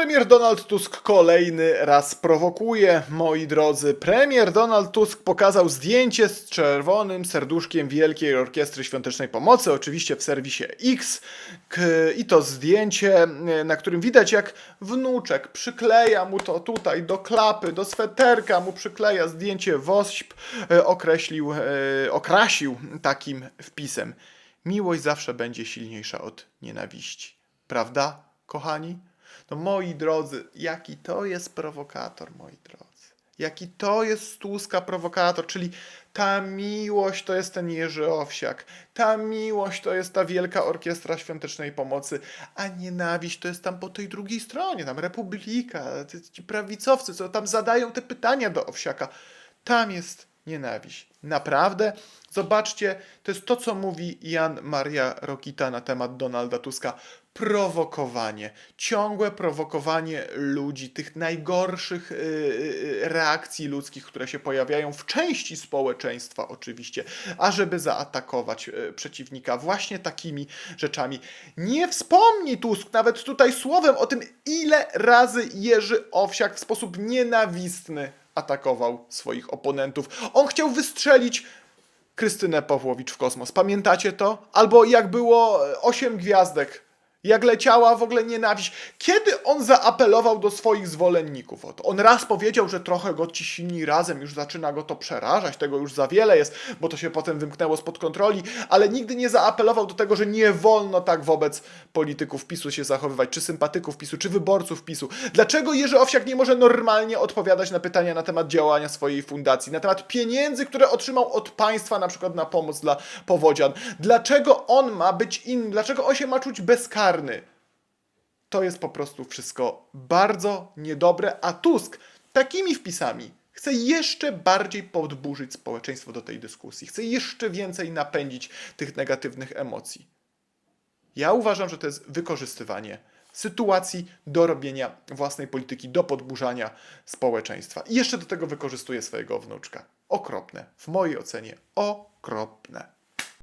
Premier Donald Tusk kolejny raz prowokuje, moi drodzy. Premier Donald Tusk pokazał zdjęcie z czerwonym serduszkiem Wielkiej Orkiestry Świątecznej Pomocy, oczywiście w serwisie X. I to zdjęcie, e, na którym widać jak wnuczek przykleja mu to tutaj do klapy, do sweterka mu przykleja zdjęcie WOŚP, e, określił, e, okrasił takim wpisem. Miłość zawsze będzie silniejsza od nienawiści. Prawda, kochani? No moi drodzy, jaki to jest prowokator, moi drodzy. Jaki to jest Tuska prowokator, czyli ta miłość to jest ten Jerzy Owsiak, ta miłość to jest ta Wielka Orkiestra Świątecznej Pomocy, a nienawiść to jest tam po tej drugiej stronie, tam Republika, ci prawicowcy, co tam zadają te pytania do Owsiaka. Tam jest nienawiść. Naprawdę? Zobaczcie, to jest to, co mówi Jan Maria Rokita na temat Donalda Tuska. Prowokowanie. Ciągłe prowokowanie ludzi, tych najgorszych yy, reakcji ludzkich, które się pojawiają w części społeczeństwa, oczywiście, ażeby zaatakować yy, przeciwnika właśnie takimi rzeczami. Nie wspomni Tusk nawet tutaj słowem o tym, ile razy Jerzy Owsiak w sposób nienawistny atakował swoich oponentów. On chciał wystrzelić Krystynę Pawłowicz w kosmos. Pamiętacie to? Albo jak było e, osiem gwiazdek. Jak leciała w ogóle nienawiść. Kiedy on zaapelował do swoich zwolenników o to? On raz powiedział, że trochę go ci silni razem, już zaczyna go to przerażać, tego już za wiele jest, bo to się potem wymknęło spod kontroli, ale nigdy nie zaapelował do tego, że nie wolno tak wobec polityków PiSu się zachowywać, czy sympatyków PiSu, czy wyborców PiSu. Dlaczego Jerzy Owsiak nie może normalnie odpowiadać na pytania na temat działania swojej fundacji, na temat pieniędzy, które otrzymał od państwa, na przykład na pomoc dla powodzian? Dlaczego on ma być inny? Dlaczego on się ma czuć bezkarny? To jest po prostu wszystko bardzo niedobre, a Tusk takimi wpisami chce jeszcze bardziej podburzyć społeczeństwo do tej dyskusji, chce jeszcze więcej napędzić tych negatywnych emocji. Ja uważam, że to jest wykorzystywanie sytuacji do robienia własnej polityki, do podburzania społeczeństwa. I jeszcze do tego wykorzystuje swojego wnuczka. Okropne. W mojej ocenie okropne.